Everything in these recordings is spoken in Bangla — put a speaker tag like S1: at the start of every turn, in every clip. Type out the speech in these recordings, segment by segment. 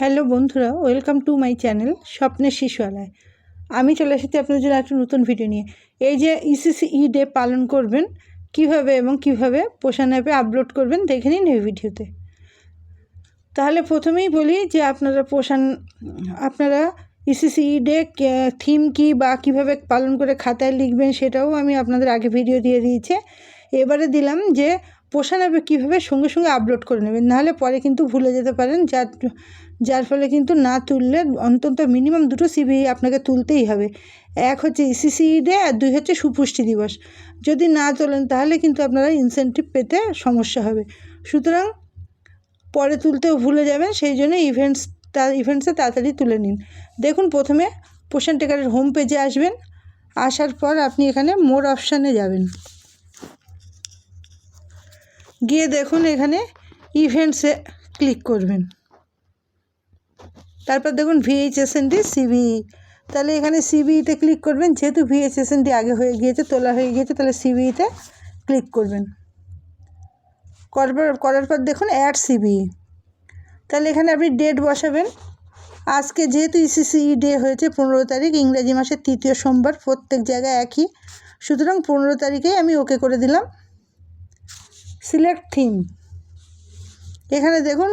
S1: হ্যালো বন্ধুরা, ওয়েলকাম টু মাই চ্যানেল স্বপ্নের শিশুয়ালয়। আমি চলে এসেছি আপনাদের জন্য একটা নতুন ভিডিও নিয়ে। এই যে ইসিসি ই ডে পালন করবেন, কীভাবে এবং কীভাবে পোষণ অ্যাপে আপলোড করবেন, দেখে নিন এই ভিডিওতে। তাহলে প্রথমেই বলি যে আপনারা পোষণ, আপনারা ইসিসি ই ডে থিম কি বা কীভাবে পালন করে খাতায় লিখবেন সেটাও আমি আপনাদের আগে ভিডিও দিয়ে দিয়েছি। এবারে দিলাম যে পোষণ অ্যাপে কীভাবে? সঙ্গে সঙ্গে আপলোড করে নেবেন। নাহলে পরে কিন্তু ভুলে যেতে পারেন। যার যার ফলে কিন্তু না তুললে অন্তত মিনিমাম দুটো সিবি আপনাকে তুলতেই হবে। এক হচ্ছে ইসিসি ডে আর দুই হচ্ছে সুপুষ্টি দিবস। যদি না তোলেন তাহলে কিন্তু আপনারা ইনসেন্টিভ পেতে সমস্যা হবে। সুতরাং পরে তুলতেও ভুলে যাবেন। সেই জন্য ইভেন্টস তা ইভেন্টসে তাড়াতাড়ি তুলে নিন। দেখুন প্রথমে পোষণ টেকারের হোম পেজে আসবেন। আসার পর আপনি এখানে মোর অপশানে যাবেন। গিয়ে দেখুন এখানে ইভেন্টসে ক্লিক করবেন। তারপর দেখুন ভিএইচএসএনডি সিবিই তাহলে এখানে সিবিইতে ক্লিক করবেন, যেহেতু ভিএইচএসএনডি আগে হয়ে গিয়েছে, তোলা হয়ে গিয়েছে, তাহলে সিবিইতে ক্লিক করবেন। করার করার পর দেখুন অ্যাড সিবিই তাহলে এখানে আপনি ডেট বসাবেন। আজকে যেহেতু ইসিসিই ডে হয়েছে, পনেরো তারিখ, ইংরাজি মাসের তৃতীয় সোমবার, প্রত্যেক জায়গায় একই। সুতরাং পনেরো তারিখেই আমি ওকে করে দিলাম। সিলেক্ট থিম এখানে দেখুন,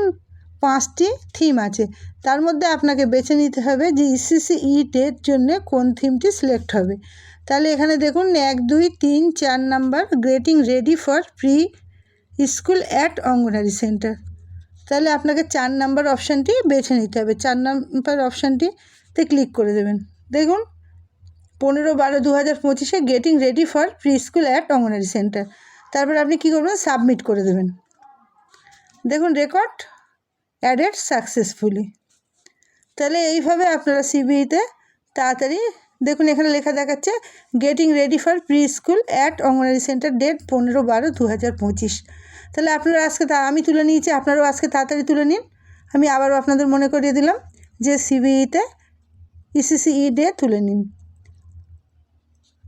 S1: পাঁচটি থিম আছে। তার মধ্যে আপনাকে বেছে নিতে হবে যে ইসিসি ইটের জন্য কোন থিমটি সিলেক্ট হবে। তাহলে এখানে দেখুন, এক, দুই, তিন, চার number getting ready for pre school at Anganwadi centre তাহলে আপনাকে চার নাম্বার অপশানটি বেছে নিতে হবে। চার নাম্বার অপশানটিতে ক্লিক করে দেবেন। দেখুন, পনেরো বারো দু হাজার পঁচিশে getting ready for pre school at Anganwadi centre তারপর আপনি কী করবেন? সাবমিট করে দেবেন। দেখুন রেকর্ড অ্যাডেড সাকসেসফুলি তাহলে এইভাবে আপনারা সিবিইতে তাড়াতাড়ি, দেখুন এখানে লেখা দেখাচ্ছে getting ready for pre school at Anganwadi centre date পনেরো বারো দু হাজার পঁচিশ। তাহলে আপনারা আজকে তা, আমি তুলে নিয়েছি, আপনারাও আজকে তাড়াতাড়ি তুলে নিন। আমি আবারও আপনাদের মনে করিয়ে দিলাম যে সিবিইতে ইসিসিই ডে তুলে নিন।